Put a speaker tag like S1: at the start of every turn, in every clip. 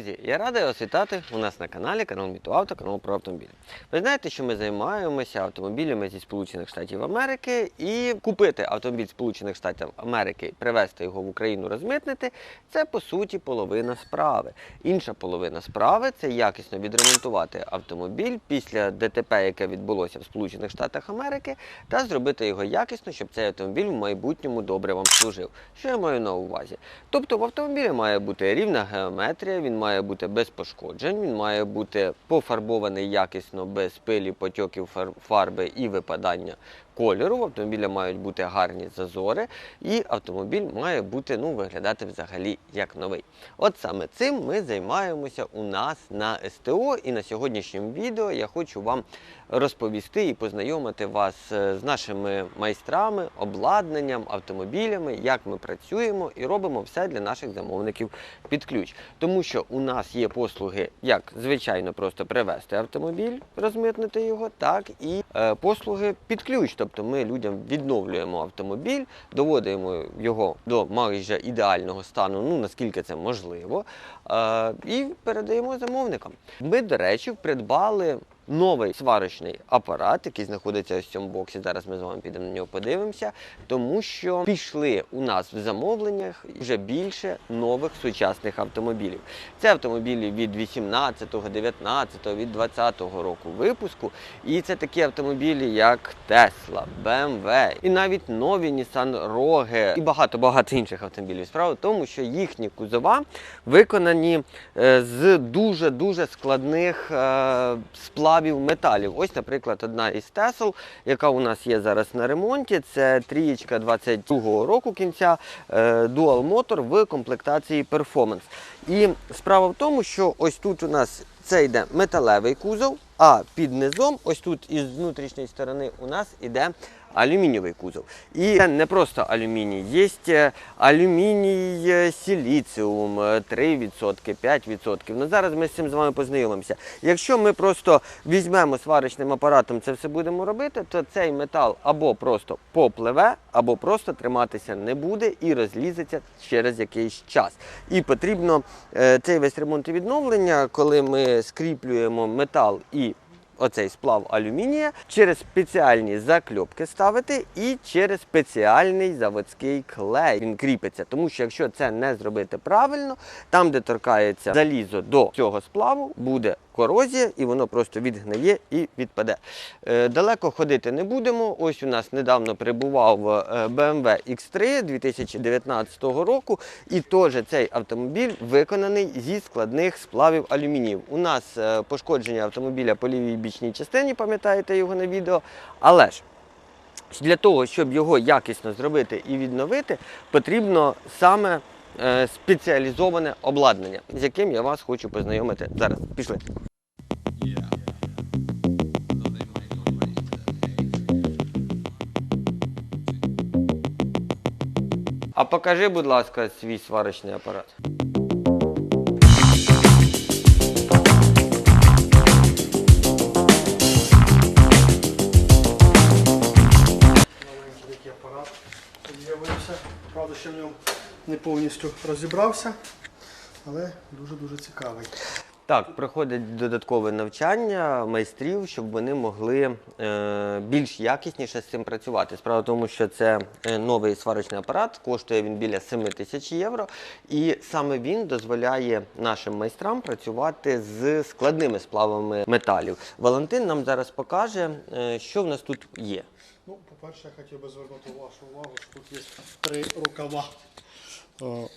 S1: Друзі, я радий вас вітати у нас на каналі канал Мітуавто, канал про автомобілі. Ви знаєте, що ми займаємося автомобілями зі Сполучених Штатів Америки, і купити автомобіль Сполучених Штатів Америки, привезти його в Україну, розмитнити це по суті половина справи. Інша половина справи це якісно відремонтувати автомобіль після ДТП, яке відбулося в Сполучених Штатах Америки, та зробити його якісно, щоб цей автомобіль в майбутньому добре вам служив. Що я маю на увазі? Тобто в автомобілі має бути рівна геометрія, він має бути без пошкоджень, він має бути пофарбований якісно, без пилі, потьоків фарби і випадання кольору. В автомобіля мають бути гарні зазори, і автомобіль має бути ну, виглядати взагалі як новий. От саме цим ми займаємося у нас на СТО. І на сьогоднішньому відео я хочу вам розповісти і познайомити вас е, з нашими майстрами, обладнанням, автомобілями, як ми працюємо і робимо все для наших замовників під ключ. Тому що у нас є послуги, як звичайно, просто привезти автомобіль, розмитнити його, так і е, послуги під ключ. Тобто ми людям відновлюємо автомобіль, доводимо його до майже ідеального стану, ну наскільки це можливо, е, і передаємо замовникам. Ми, до речі, придбали. Новий сварочний апарат, який знаходиться ось в цьому боксі. Зараз ми з вами підемо на нього подивимося, тому що пішли у нас в замовленнях вже більше нових сучасних автомобілів. Це автомобілі від 18-го, 19-го, від 20-го року випуску. І це такі автомобілі, як Tesla, BMW, і навіть нові Nissan Rogue і багато-багато інших автомобілів. Справа в тому, що їхні кузова виконані е, з дуже-дуже складних е, сплавів металів. Ось, наприклад, одна із тесел, яка у нас є зараз на ремонті. Це трієчка 22-го року кінця е, Dual Motor в комплектації Performance. І справа в тому, що ось тут у нас це йде металевий кузов, а під низом, ось тут із внутрішньої сторони, у нас іде алюмінієвий кузов. Це не просто алюміній, є е, алюміній силіціум е, 3%, 5%. Ну зараз ми з цим з вами познайомимося. Якщо ми просто візьмемо сварочним апаратом це все будемо робити, то цей метал або просто попливе, або просто триматися не буде і розлізеться через якийсь час. І потрібно е, цей весь ремонт і відновлення, коли ми скріплюємо метал і оцей сплав алюмінія через спеціальні закльопки ставити і через спеціальний заводський клей. Він кріпиться. Тому що якщо це не зробити правильно, там, де торкається залізо до цього сплаву, буде корозія і воно просто відгниє і відпаде. Е, далеко ходити не будемо. Ось у нас недавно прибував BMW X3 2019 року, і теж цей автомобіль виконаний зі складних сплавів алюмініїв. У нас е, пошкодження автомобіля по лівій бічній частині, пам'ятаєте його на відео. Але ж для того, щоб його якісно зробити і відновити, потрібно саме е, спеціалізоване обладнання, з яким я вас хочу познайомити. Зараз пішли. А покажи, будь ласка, свій сварочний апарат.
S2: Не повністю розібрався, але дуже-дуже цікавий.
S1: Так, проходить додаткове навчання майстрів, щоб вони могли е, більш якісніше з цим працювати. Справа в тому, що це е, новий сварочний апарат, коштує він біля 7 тисяч євро, і саме він дозволяє нашим майстрам працювати з складними сплавами металів. Валентин нам зараз покаже, е, що в нас тут є.
S2: Ну, по-перше, я хотів би звернути вашу увагу, що тут є три рукава. Е,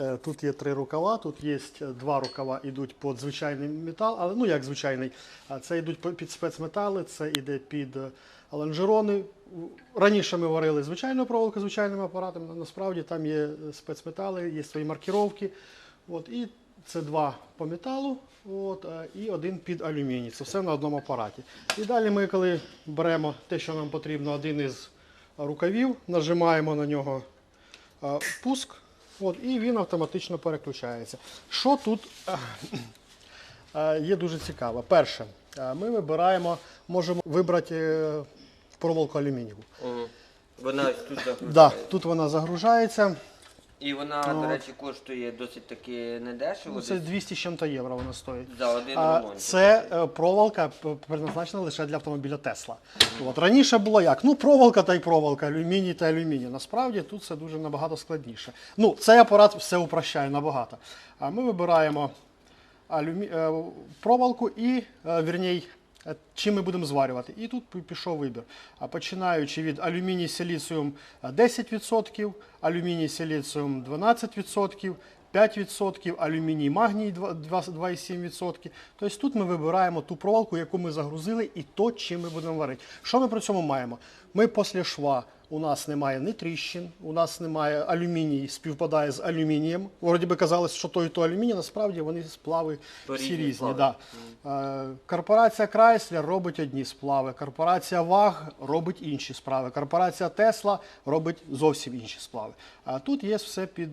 S2: е, Тут є три рукава, тут є два рукава йдуть під звичайний метал, але ну як звичайний, це йдуть під спецметали, це йде під е, лонжерони. Раніше ми варили звичайну проволоку звичайним апаратом, але насправді там є спецметали, є свої маркіровки. От, і це два по металу от, е, і один під алюміній. Це все на одному апараті. І далі ми, коли беремо те, що нам потрібно, один із рукавів, нажимаємо на нього е, пуск, от, і він автоматично переключається. Що тут? е, є дуже цікаво? Перше, е, ми вибираємо, можемо вибрати е, проволоку алюмінієву.
S1: Вона тут
S2: Да, тут вона загружається.
S1: І вона, до речі, коштує досить таки недешево.
S2: Ну, це 200 з чим-то євро вона стоїть.
S1: за один
S2: А,
S1: ремонт.
S2: це е, проволока п- лише для автомобіля Тесла. От раніше було як? Ну, проволока та й проволока, алюміній та алюміній. Насправді тут це дуже набагато складніше. Ну, цей апарат все упрощає набагато. А ми вибираємо алюмі... е, проволоку і, е, вірній, чим ми будемо зварювати. І тут пішов вибір. Починаючи від алюміній силіціум е, 10%, алюміній силіціум 12%, 5%, алюміній магній 2 2 2,7%. Тобто тут ми вибираємо ту провалку, яку ми загрузили, і то, чим ми будемо варити. Що ми при цьому маємо? Ми після шва у нас немає ні тріщин, у нас немає алюміній, співпадає з алюмінієм. Вроді би казалось, що то і то алюміній, насправді вони сплави всі
S1: різні.
S2: Да. Е, Корпорація Chrysler робить одні сплави, корпорація ВАГ робить інші справи, корпорація Tesla робить зовсім інші сплави. А тут є все під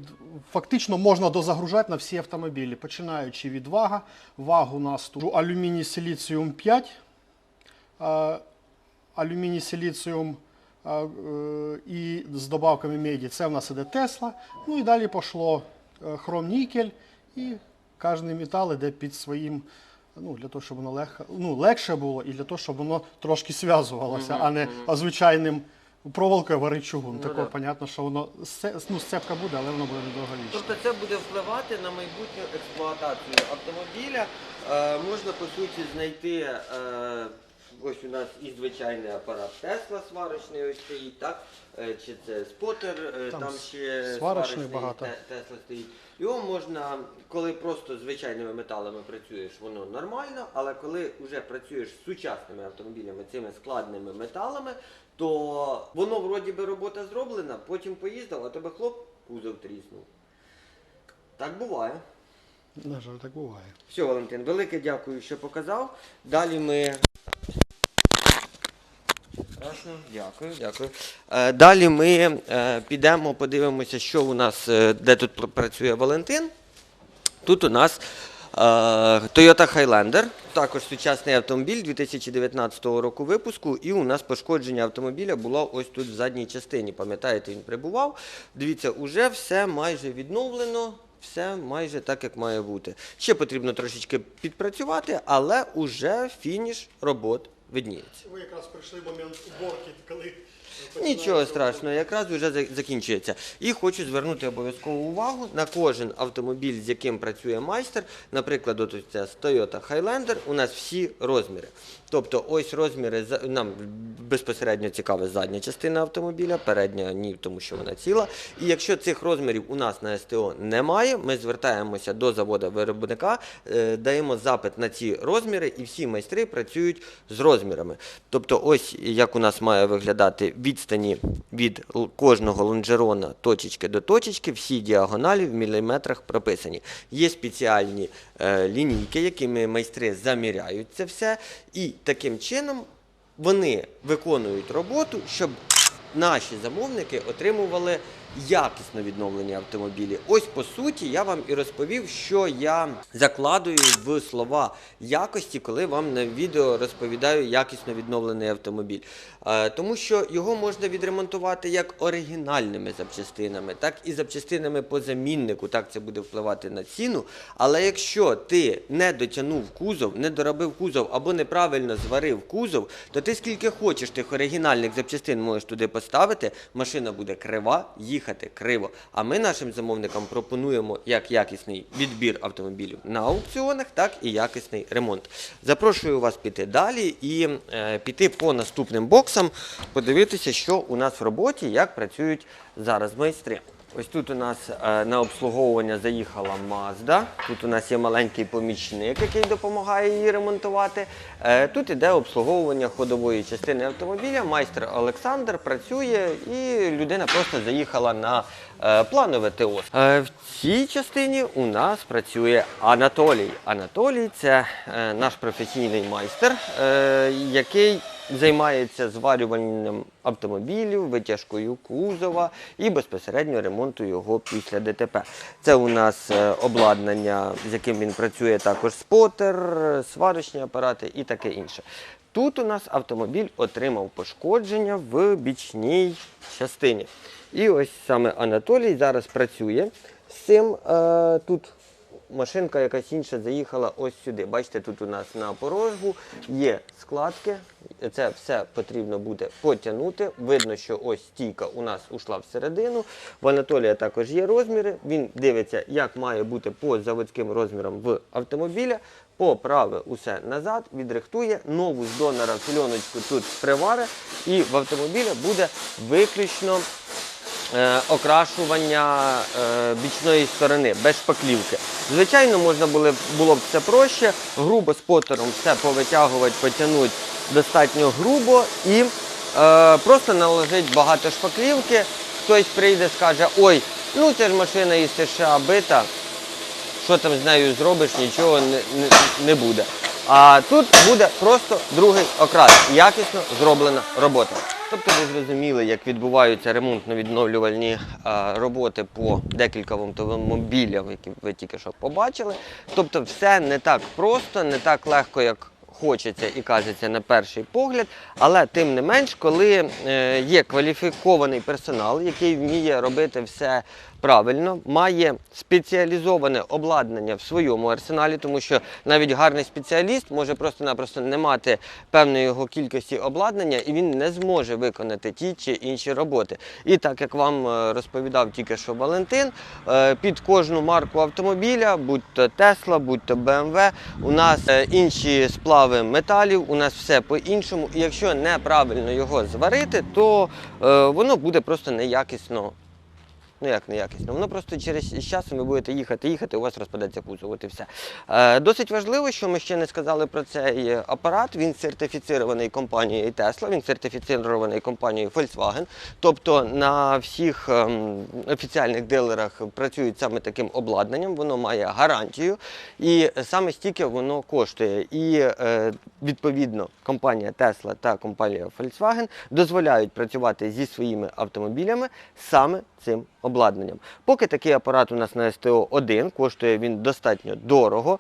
S2: фактично можна дозагружати на всі автомобілі, починаючи від ВАГа. ВАГ у нас тут алюміній силіціум 5, е, алюміній силіціум і з добавками меді. Це в нас іде Тесла. Ну і далі пішло е, хром нікель і кожен метал іде під своїм. Ну, для того, щоб воно лег... ну, легше було, і для того, щоб воно трошки зв'язувалося, а не звичайним проволокою варить чугун. Тако,
S1: да.
S2: понятно, що воно ну, сцепка буде, але воно буде недовговічне.
S1: Тобто це буде впливати на майбутню експлуатацію автомобіля. Е, можна по суті знайти. Е, ось у нас і звичайний апарат Тесла сварочний ось стоїть, так? Е, чи це спотер, е,
S2: Там
S1: там, ще
S2: сварочний багато.
S1: Тесла стоїть. Його можна, коли просто звичайними металами працюєш, воно нормально, але коли вже працюєш з сучасними автомобілями, цими складними металами, то воно вроді би робота зроблена, потім поїздив, а тебе хлоп, кузов тріснув. Так буває.
S2: На жаль, так буває.
S1: Все, Валентин, велике дякую, що показав. Далі ми. Прекрасно, дякую, дякую. Е, далі ми е, підемо, подивимося, що у нас, е, де тут працює Валентин. Тут у нас Toyota Highlander, також сучасний автомобіль 2019 року випуску. І у нас пошкодження автомобіля було ось тут в задній частині. Пам'ятаєте, він прибував. Дивіться, уже все майже відновлено. Все майже так, як має бути. Ще потрібно трошечки підпрацювати, але уже фініш робот видніється.
S2: Ви якраз прийшли момент уборки, коли
S1: Нічого страшного, якраз вже закінчується. І хочу звернути обов'язково увагу на кожен автомобіль, з яким працює майстер. Наприклад, от ось це Toyota Highlander, у нас всі розміри. Тобто ось розміри нам безпосередньо цікава задня частина автомобіля, передня ні, тому що вона ціла. І якщо цих розмірів у нас на СТО немає, ми звертаємося до заводу виробника, е, даємо запит на ці розміри, і всі майстри працюють з розмірами. Тобто, ось як у нас має виглядати відстані від кожного лонжерона точечки до точечки, всі діагоналі в міліметрах прописані. Є спеціальні е, лінійки, якими майстри заміряють це все, і таким чином вони виконують роботу, щоб наші замовники отримували якісно відновлені автомобілі. Ось по суті я вам і розповів, що я закладую в слова якості, коли вам на відео розповідаю якісно відновлений автомобіль. Е, Тому що його можна відремонтувати як оригінальними запчастинами, так і запчастинами по заміннику. Так це буде впливати на ціну. Але якщо ти не дотягнув кузов, не доробив кузов або неправильно зварив кузов, то ти скільки хочеш тих оригінальних запчастин можеш туди поставити, машина буде крива, їхати криво. А ми нашим замовникам пропонуємо як якісний відбір автомобілів на аукціонах, так і якісний ремонт. Запрошую вас піти далі і е, піти по наступним боксам, подивитися, що у нас в роботі, як працюють зараз майстри. Ось тут у нас е, на обслуговування заїхала Mazda. Тут у нас є маленький помічник, який допомагає її ремонтувати. Е, тут іде обслуговування ходової частини автомобіля. Майстер Олександр працює і людина просто заїхала на е, планове ТО. В цій частині у нас працює Анатолій. Анатолій це наш професійний майстер, який займається зварюванням автомобілів, витяжкою кузова і безпосередньо ремонту його після ДТП. Це у нас е, обладнання, з яким він працює, також спотер, сварочні апарати і таке інше. Тут у нас автомобіль отримав пошкодження в бічній частині. І ось саме Анатолій зараз працює з цим. Е, тут машинка якась інша заїхала ось сюди. Бачите, тут у нас на порожгу є складки. Це все потрібно буде потягнути. Видно, що ось стійка у нас ушла всередину. В Анатолія також є розміри. Він дивиться, як має бути по заводським розмірам в автомобіля. Поправи усе назад, відрихтує, нову з донора фільоночку тут привари, і в автомобіля буде виключно окрашування е, бічної сторони без шпаклівки. Звичайно, можна було, б- це проще, грубо спотером все повитягувати, потягнути достатньо грубо і е, просто наложити багато шпаклівки. Хтось прийде, скаже, ой, ну це ж машина із США бита, що там з нею зробиш, нічого не буде. А тут буде просто другий окрас, якісно зроблена робота. Тобто ви зрозуміли, як відбуваються ремонтно-відновлювальні роботи по декілька автомобілям, які ви тільки що побачили. Тобто все не так просто, не так легко, як хочеться і кажеться на перший погляд, але тим не менш, коли е, є кваліфікований персонал, який вміє робити все правильно, має спеціалізоване обладнання в своєму арсеналі, тому що навіть гарний спеціаліст може просто-напросто не мати певної його кількості обладнання, і він не зможе виконати ті чи інші роботи. І так як вам е, розповідав тільки що Валентин, е, під кожну марку автомобіля, будь то Tesla, будь то BMW, у нас е, інші сплави металів, у нас все по-іншому. І якщо неправильно його зварити, то воно буде просто неякісно Ну як неякісно? Воно просто через з часом ви будете їхати, їхати, у вас розпадеться кузов, от і все. Е, досить важливо, що ми ще не сказали про цей апарат. Він сертифіцірований компанією Tesla, він сертифіцірований компанією Volkswagen. Тобто на всіх ем, офіціальних дилерах працюють саме таким обладнанням, воно має гарантію, і саме стільки воно коштує. І е, відповідно компанія Tesla та компанія Volkswagen дозволяють працювати зі своїми автомобілями саме цим обладнанням. Поки такий апарат у нас на СТО 1 коштує він достатньо дорого,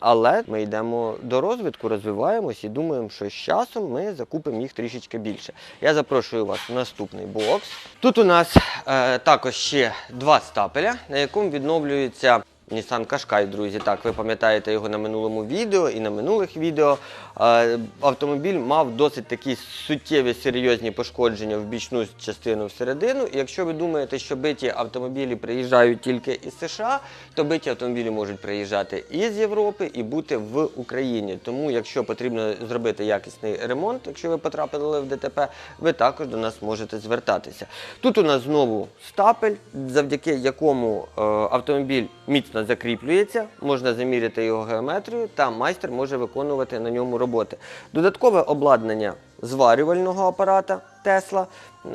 S1: але ми йдемо до розвитку, розвиваємось і думаємо, що з часом ми закупимо їх трішечки більше. Я запрошую вас в наступний бокс. Тут у нас е, також ще два стапеля, на якому відновлюється. Nissan Qashqai, друзі, так, ви пам'ятаєте його на минулому відео і на минулих відео. Е, Автомобіль мав досить такі суттєві серйозні пошкодження в бічну частину всередину. І якщо ви думаєте, що биті автомобілі приїжджають тільки із США, то биті автомобілі можуть приїжджати і з Європи, і бути в Україні. Тому, якщо потрібно зробити якісний ремонт, якщо ви потрапили в ДТП, ви також до нас можете звертатися. Тут у нас знову стапель, завдяки якому е, автомобіль міцно закріплюється, можна заміряти його геометрію, та майстер може виконувати на ньому роботи. Додаткове обладнання зварювального апарата Tesla,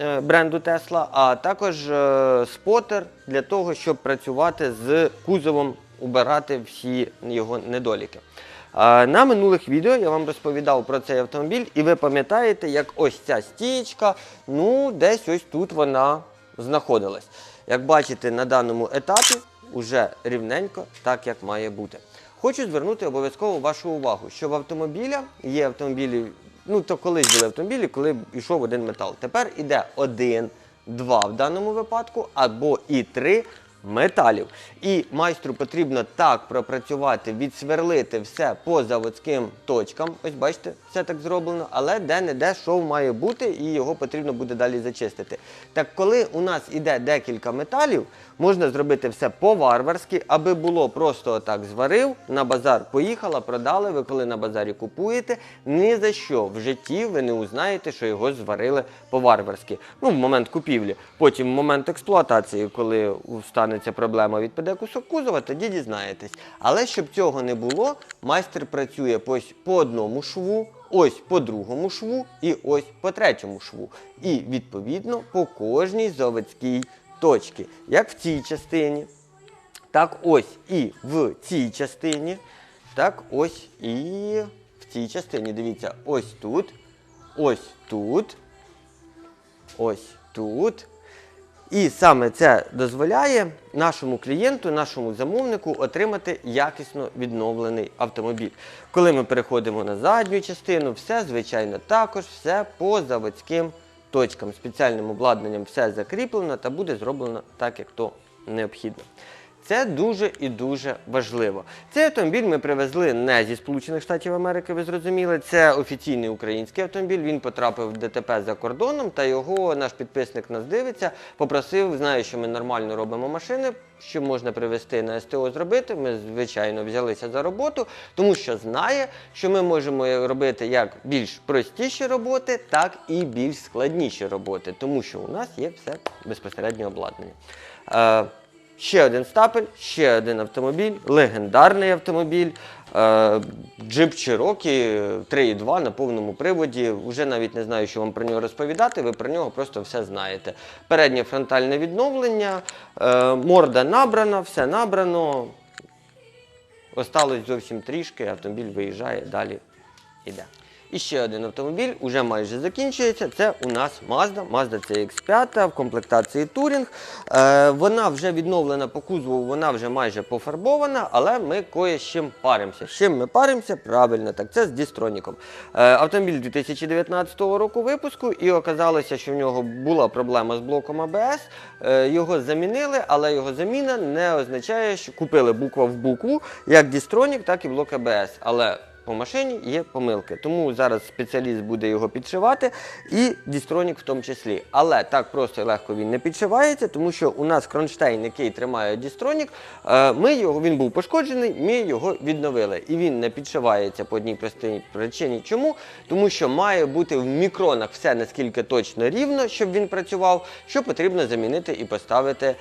S1: е, бренду Tesla, а також е, спотер для того, щоб працювати з кузовом, убирати всі його недоліки. На минулих відео я вам розповідав про цей автомобіль, і ви пам'ятаєте, як ось ця стієчка, ну, десь ось тут вона знаходилась. Як бачите, на даному етапі вже рівненько, так як має бути. Хочу звернути обов'язково вашу увагу, що в автомобіля є автомобілі, ну то колись були автомобілі, коли йшов один метал. Тепер іде один, два в даному випадку, або і три металів. І майстру потрібно так пропрацювати, відсверлити все по заводським точкам. Ось бачите, все так зроблено, але де-не-де шов має бути, і його потрібно буде далі зачистити. Так коли у нас іде декілька металів, можна зробити все по-варварськи, аби було просто так зварив, на базар поїхала, продали. Ви коли на базарі купуєте, ні за що в житті ви не узнаєте, що його зварили по-варварськи. Ну, в момент купівлі. Потім в момент експлуатації, коли станеться проблема, відпаде кусок кузова, тоді дізнаєтесь. Але щоб цього не було, майстер працює ось по одному шву. Ось по другому шву і ось по третьому шву. І відповідно по кожній заводській точці. Як в цій частині, так ось і в цій частині, так ось і в цій частині. Дивіться, ось тут ось тут. Ось тут. І саме це дозволяє нашому клієнту, нашому замовнику отримати якісно відновлений автомобіль. Коли ми переходимо на задню частину, все, звичайно, також все по заводським точкам. Спеціальним обладнанням все закріплено та буде зроблено так, як то необхідно. Це дуже і дуже важливо. Цей автомобіль ми привезли не зі Сполучених Штатів Америки, ви зрозуміли. Це офіційний український автомобіль. Він потрапив в ДТП за кордоном, та його наш підписник нас дивиться, попросив, знає, що ми нормально робимо машини. Що можна привезти на СТО зробити, ми звичайно взялися за роботу, тому що знає, що ми можемо робити як більш простіші роботи, так і більш складніші роботи, тому що у нас є все безпосередньо обладнання. Ще один стапель, ще один автомобіль, легендарний автомобіль. Е, Джип Cherokee 3.2 на повному приводі. Вже навіть не знаю, що вам про нього розповідати, ви про нього просто все знаєте. Переднє фронтальне відновлення, е, морда набрана, все набрано. Осталось зовсім трішки, автомобіль виїжджає, далі йде. І ще один автомобіль уже майже закінчується. Це у нас Mazda, Mazda CX5 в комплектації Touring. Е, вона вже відновлена по кузову, вона вже майже пофарбована, але ми кое з чим паримося. З чим ми паримося? Правильно, так це з Дістроніком. Е, автомобіль 2019 року випуску, і оказалося, що в нього була проблема з блоком ABS. Е, його замінили, але його заміна не означає, що купили буква в букву, як Дістронік, так і блок ABS. Але по машині є помилки. Тому зараз спеціаліст буде його підшивати і дістронік в тому числі. Але так просто і легко він не підшивається, тому що у нас кронштейн, який тримає дістронік, е, ми його, він був пошкоджений, ми його відновили. І він не підшивається по одній простій причині. Чому? Тому що має бути в мікронах все наскільки точно рівно, щоб він працював, що потрібно замінити і поставити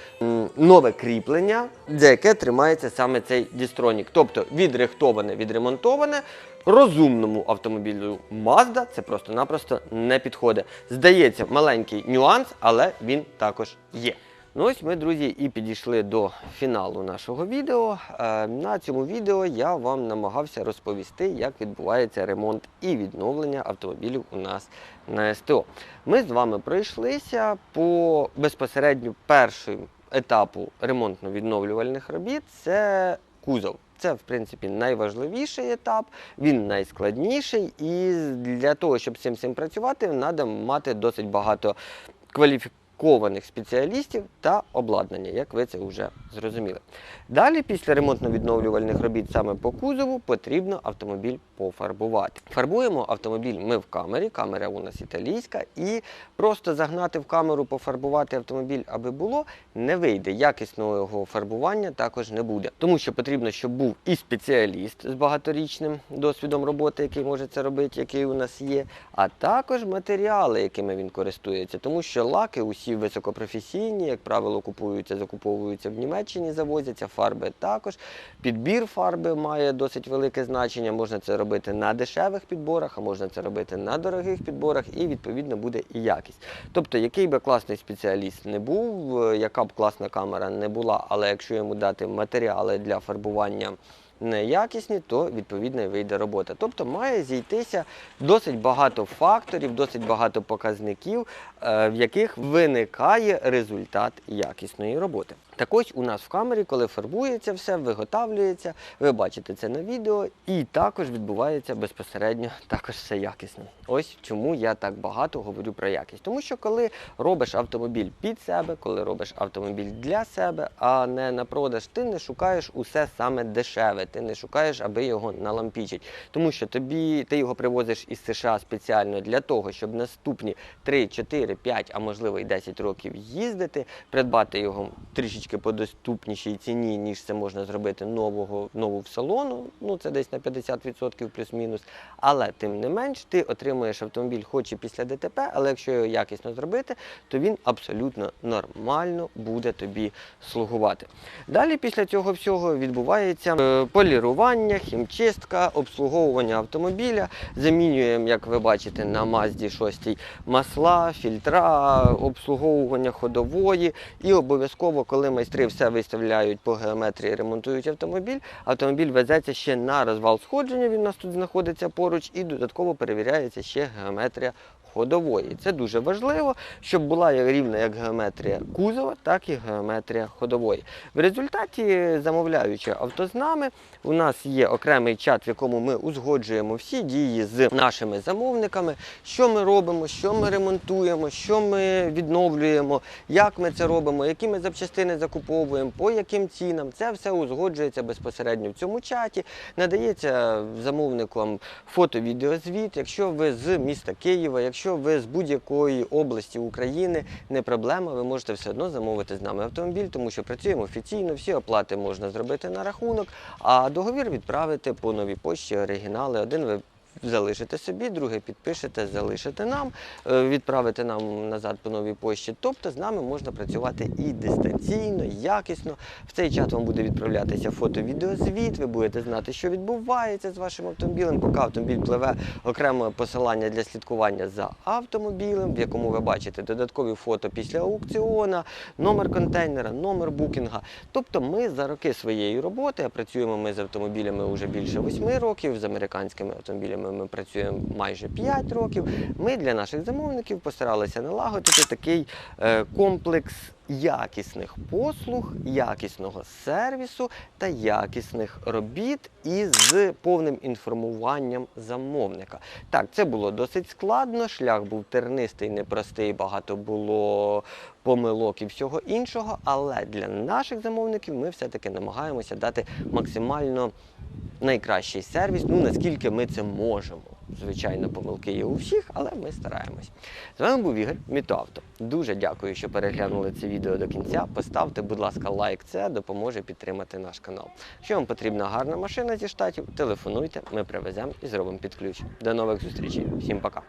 S1: нове кріплення, за яке тримається саме цей дістронік. Тобто відрихтоване, відремонтоване. Розумному автомобілю Mazda це просто-напросто не підходить. Здається, маленький нюанс, але він також є. Ну ось ми, друзі, і підійшли до фіналу нашого відео. Е, На цьому відео я вам намагався розповісти, як відбувається ремонт і відновлення автомобілів у нас на СТО. Ми з вами пройшлися по безпосередньо першому етапу ремонтно-відновлювальних робіт. Це кузов. Це, в принципі, найважливіший етап, він найскладніший, і для того, щоб з цим всім працювати, треба мати досить багато кваліфікованих спеціалістів та обладнання, як ви це вже зрозуміли. Далі, після ремонтно-відновлювальних робіт саме по кузову, потрібно автомобіль пофарбувати. Фарбуємо автомобіль ми в камері, камера у нас італійська, і просто загнати в камеру, пофарбувати автомобіль, аби було, не вийде. Якісного його фарбування також не буде. Тому що потрібно, щоб був і спеціаліст з багаторічним досвідом роботи, який може це робити, який у нас є, а також матеріали, якими він користується. Тому що лаки усі високопрофесійні, як правило, купуються, закуповуються в Німеччині, завозяться, фарби також. Підбір фарби має досить велике значення. Можна це робити на дешевих підборах, а можна це робити на дорогих підборах, і відповідно буде і якість. Тобто, який би класний спеціаліст не був, е, яка б класна камера не була, але якщо йому дати матеріали для фарбування неякісні, то відповідно і вийде робота. Тобто має зійтися досить багато факторів, досить багато показників, е, в яких виникає результат якісної роботи. Так ось у нас в камері, коли фарбується все, виготовлюється, ви бачите це на відео, і також відбувається безпосередньо також все якісно. Ось чому я так багато говорю про якість. Тому що коли робиш автомобіль під себе, коли робиш автомобіль для себе, а не на продаж, ти не шукаєш усе саме дешеве, ти не шукаєш, аби його налампічить. Тому що тобі ти його привозиш із США спеціально для того, щоб наступні 3, 4, 5, а можливо і 10 років їздити, придбати його трішечки по доступнішій ціні, ніж це можна зробити нового нову в салону. Ну це десь на 50% плюс-мінус. Але тим не менш, ти отримуєш автомобіль, хоч і після ДТП, але якщо його якісно зробити, то він абсолютно нормально буде тобі слугувати. Далі після цього всього відбувається е, полірування, хімчистка, обслуговування автомобіля. Замінюємо, як ви бачите, на Mazda 6 масла, фільтра, обслуговування ходової. І обов'язково, коли ми майстри все виставляють по геометрії, ремонтують автомобіль. Автомобіль везеться ще на розвал сходження. Він у нас тут знаходиться поруч, і додатково перевіряється ще геометрія ходової. Це дуже важливо, щоб була рівна як геометрія кузова, так і геометрія ходової. В результаті, замовляючи авто з нами, у нас є окремий чат, в якому ми узгоджуємо всі дії з нашими замовниками, що ми робимо, що ми ремонтуємо, що ми відновлюємо, як ми це робимо, які ми запчастини закуповуємо, по яким цінам. Це все узгоджується безпосередньо в цьому чаті. Надається замовникам фото-відеозвіт. Якщо ви з міста Києва, якщо ви з будь-якої області України, не проблема, ви можете все одно замовити з нами автомобіль, тому що працюємо офіційно, всі оплати можна зробити на рахунок, а договір відправити по новій пошті оригінали. Один ви залишите собі, другий підпишете, залишите нам, е, відправите нам назад по новій пошті. Тобто з нами можна працювати і дистанційно, і якісно. В цей чат вам буде відправлятися фото-відеозвіт, ви будете знати, що відбувається з вашим автомобілем. Поки автомобіль пливе окреме посилання для слідкування за автомобілем, в якому ви бачите додаткові фото після аукціона, номер контейнера, номер букінга. Тобто ми за роки своєї роботи, а працюємо ми з автомобілями вже більше 8 років, з американськими автомобілями ми працюємо майже 5 років. Ми для наших замовників постаралися налагодити такий е, комплекс якісних послуг, якісного сервісу та якісних робіт із повним інформуванням замовника. Так, це було досить складно, шлях був тернистий, непростий, багато було помилок і всього іншого, але для наших замовників ми все-таки намагаємося дати максимально найкращий сервіс, ну наскільки ми це можемо. Звичайно, помилки є у всіх, але ми стараємось. З вами був Ігор Мітоавто. Дуже дякую, що переглянули це відео до кінця. Поставте, будь ласка, лайк, це допоможе підтримати наш канал. Якщо вам потрібна гарна машина зі штатів, телефонуйте, ми привеземо і зробимо під ключ. До нових зустрічей. Всім пока.